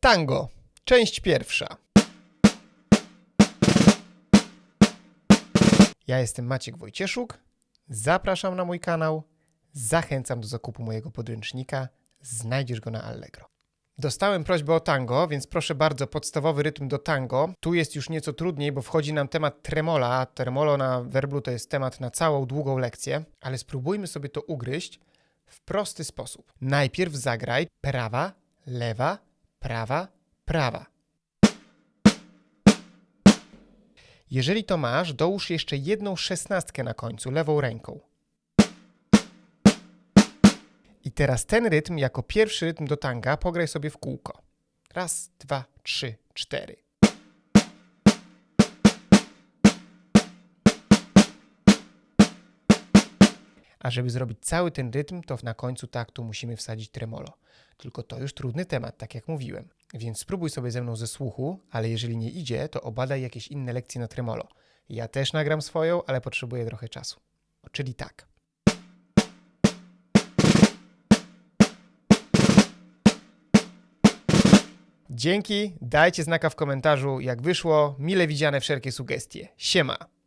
Tango, część pierwsza. Ja jestem Maciek Wojcieszuk. Zapraszam na mój kanał. Zachęcam do zakupu mojego podręcznika. Znajdziesz go na Allegro. Dostałem prośbę o tango, więc proszę bardzo, podstawowy rytm do tango. Tu jest już nieco trudniej, bo wchodzi nam temat tremola. a Tremolo na werblu to jest temat na całą długą lekcję, ale spróbujmy sobie to ugryźć w prosty sposób. Najpierw zagraj prawa, lewa, prawa, prawa. Jeżeli to masz, dołóż jeszcze jedną szesnastkę na końcu, lewą ręką. I teraz ten rytm, jako pierwszy rytm do tanga, pograj sobie w kółko. Raz, dwa, trzy, cztery. A żeby zrobić cały ten rytm, to na końcu taktu musimy wsadzić tremolo. Tylko to już trudny temat, tak jak mówiłem. Więc spróbuj sobie ze mną ze słuchu, ale jeżeli nie idzie, to obadaj jakieś inne lekcje na tremolo. Ja też nagram swoją, ale potrzebuję trochę czasu. Czyli tak. Dzięki, dajcie znaka w komentarzu, jak wyszło. Mile widziane wszelkie sugestie. Siema.